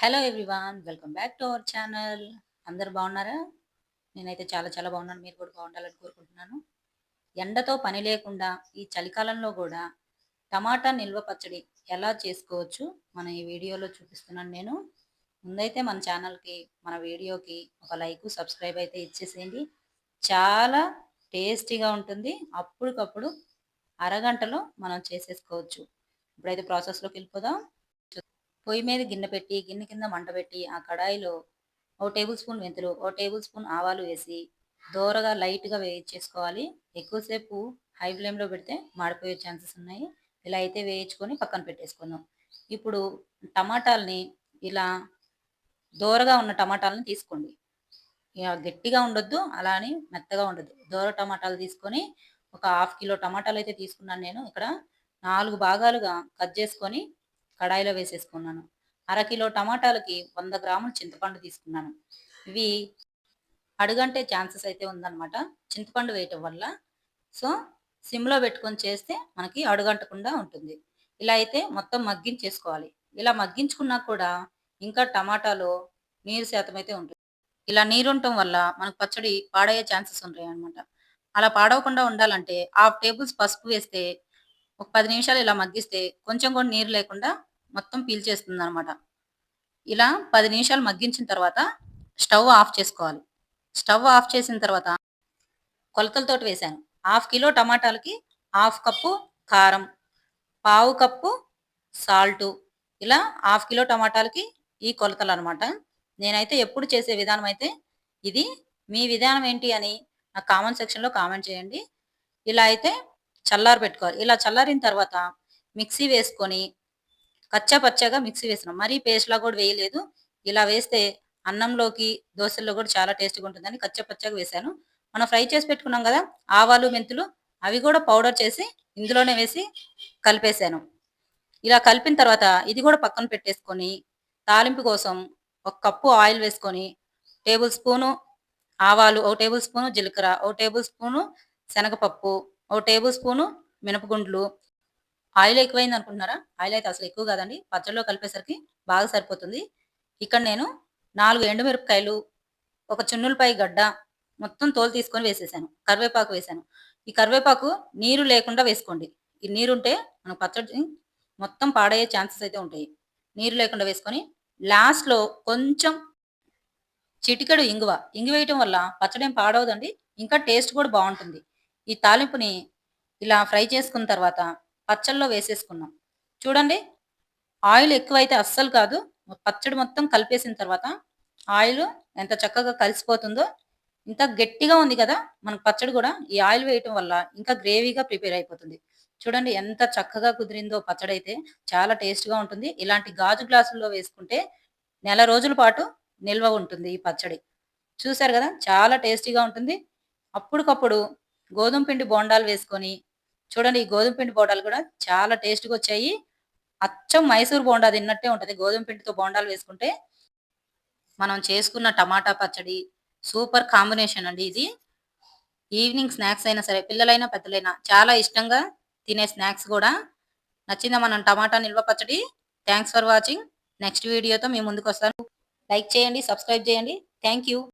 Hello everyone welcome back to our channel అందరు బాగున్నారా? నేనైతే చాలా చాలా బాగున్నాను. మీరు కూడా బాగుండాలని కోరుకుంటున్నాను. ఎండతో పని లేకుండా ఈ చలికాలంలో కూడా టమాటా నిల్వ పచ్చడి ఎలా చేసుకోవచ్చు మన ఈ వీడియోలో చూపిస్తున్నాను నేను. ముందైతే మన ఛానల్కి మన వీడియోకి ఒక లైక్ సబ్స్క్రైబ్ అయితే ఇచ్చేసేయండి. చాలా టేస్టీగా ఉంటుంది. అప్పటికప్పుడు అరగంటలో మనం చేసేసుకోవచ్చు. ఇప్పుడైతే ప్రాసెస్లోకి వెళ్ళిపోదాం. పొయ్యి మీద గిన్నె పెట్టి గిన్నె కింద మంట పెట్టి ఆ కడాయిలో ఓ టేబుల్ స్పూన్ మెంతులు ఓ టేబుల్ స్పూన్ ఆవాలు వేసి దోరగా లైట్గా వేయించేసుకోవాలి. ఎక్కువసేపు హై ఫ్లేమ్లో పెడితే మాడిపోయే ఛాన్సెస్ ఉన్నాయి. ఇలా అయితే వేయించుకొని పక్కన పెట్టేసుకుందాం. ఇప్పుడు టమాటాలని ఇలా దోరగా ఉన్న టమాటాలని తీసుకోండి. ఇక గట్టిగా ఉండొద్దు అలా అని మెత్తగా ఉండదు దోర టమాటాలు తీసుకొని ఒక హాఫ్ కిలో టమాటాలు అయితే తీసుకున్నాను నేను. ఇక్కడ నాలుగు భాగాలుగా కట్ చేసుకొని కడాయిలో వేసేసుకున్నాను. అరకిలో టమాటాలకి వంద గ్రాములు చింతపండు తీసుకున్నాను. ఇవి అడుగంటే ఛాన్సెస్ అయితే ఉందన్నమాట. చింతపండు వేయటం వల్ల. సో సిమ్లో పెట్టుకొని చేస్తే మనకి అడుగంటకుండా ఉంటుంది. ఇలా అయితే మొత్తం మగ్గించేసుకోవాలి. ఇలా మగ్గించుకున్నా కూడా ఇంకా టమాటాలో నీరు శాతం అయితే ఉంటుంది. ఇలా నీరు ఉండటం వల్ల మనకు పచ్చడి పాడయ్యే ఛాన్సెస్ ఉంటాయి అనమాట అలా పాడవకుండా ఉండాలంటే హాఫ్ టేబుల్స్ పసుపు వేస్తే ఒక పది నిమిషాలు ఇలా మగ్గిస్తే కొంచెం కూడా నీరు లేకుండా మొత్తం పీల్చేస్తుంది అనమాట ఇలా పది నిమిషాలు మగ్గించిన తర్వాత స్టవ్ ఆఫ్ చేసుకోవాలి. స్టవ్ ఆఫ్ చేసిన తర్వాత కొలతలతో వేసాను హాఫ్ కిలో టమాటాలకి హాఫ్ కప్పు కారం పావు కప్పు సాల్టు ఇలా హాఫ్ కిలో టమాటాలకి ఈ కొలతలు అనమాట నేనైతే ఎప్పుడు చేసే విధానం అయితే ఇది. మీ విధానం ఏంటి అని నాకు కామెంట్ సెక్షన్లో కామెంట్ చేయండి. ఇలా అయితే చల్లారి పెట్టుకోవాలి ఇలా చల్లారిన తర్వాత మిక్సీ వేసుకొని కచ్చా పచ్చగా మిక్సీ వేసినాం మరీ పేస్ట్లా కూడా వేయలేదు. ఇలా వేస్తే అన్నంలోకి దోశల్లో కూడా చాలా టేస్ట్గా ఉంటుందని కచ్చా పచ్చగా వేసాను మనం ఫ్రై చేసి పెట్టుకున్నాం కదా ఆవాలు మెంతులు అవి కూడా పౌడర్ చేసి ఇందులోనే వేసి కలిపేశాను. ఇలా కలిపిన తర్వాత ఇది కూడా పక్కన పెట్టేసుకొని తాలింపు కోసం ఒక కప్పు ఆయిల్ వేసుకొని టేబుల్ స్పూను ఆవాలు ఒక టేబుల్ స్పూను జీలకర్ర ఒక టేబుల్ స్పూను శనగపప్పు ఒక టేబుల్ స్పూను మినపగుండ్లు ఆయిల్ ఎక్కువైంది అనుకుంటున్నారా? ఆయిల్ అయితే అసలు ఎక్కువ కాదండి. పచ్చడిలో కలిపేసరికి బాగా సరిపోతుంది. ఇక్కడ నేను నాలుగు ఎండుమిరపకాయలు ఒక చున్నులపై గడ్డ మొత్తం తోలు తీసుకొని వేసేసాను. కరివేపాకు వేసాను. ఈ కరివేపాకు నీరు లేకుండా వేసుకోండి. ఈ నీరు ఉంటే మన పచ్చడి మొత్తం పాడయ్యే ఛాన్సెస్ అయితే ఉంటాయి. నీరు లేకుండా వేసుకొని లాస్ట్లో కొంచెం చిటికెడు ఇంగువ. ఇంగు వేయటం వల్ల పచ్చడి ఏం పాడవదండి. ఇంకా టేస్ట్ కూడా బాగుంటుంది. ఈ తాలింపుని ఇలా ఫ్రై చేసుకున్న తర్వాత పచ్చళ్ళలో వేసేసుకున్నాం. చూడండి ఆయిల్ ఎక్కువైతే అస్సలు కాదు. పచ్చడి మొత్తం కలిపేసిన తర్వాత ఆయిల్ ఎంత చక్కగా కలిసిపోతుందో ఇంత గట్టిగా ఉంది కదా మనకు పచ్చడి కూడా ఈ ఆయిల్ వేయటం వల్ల ఇంకా గ్రేవీగా ప్రిపేర్ అయిపోతుంది. చూడండి ఎంత చక్కగా కుదిరిందో పచ్చడి అయితే. చాలా టేస్ట్గా ఉంటుంది. ఇలాంటి గాజు గ్లాసుల్లో వేసుకుంటే నెల రోజుల పాటు నిల్వ ఉంటుంది ఈ పచ్చడి. చూసారు కదా చాలా టేస్టీగా ఉంటుంది. అప్పటికప్పుడు గోధుమ పిండి బోండాలు వేసుకొని చూడండి ఈ గోధుమ పిండి బోండాలు కూడా చాలా టేస్ట్గా వచ్చాయి. అచ్చం మైసూర్ బోండా తిన్నట్టే ఉంటుంది. గోధుమ పిండితో బోండాలు వేసుకుంటే మనం చేసుకున్న టమాటా పచ్చడి సూపర్ కాంబినేషన్ అండి ఇది. ఈవినింగ్ స్నాక్స్ అయినా సరే పిల్లలైనా పెద్దలైనా చాలా ఇష్టంగా తినే స్నాక్స్ కూడా. నచ్చిందా మనం టమాటా నిల్వ పచ్చడి? థ్యాంక్స్ ఫర్ వాచింగ్ నెక్స్ట్ వీడియోతో మేము ముందుకు వస్తాను. లైక్ చేయండి సబ్స్క్రైబ్ చేయండి. థ్యాంక్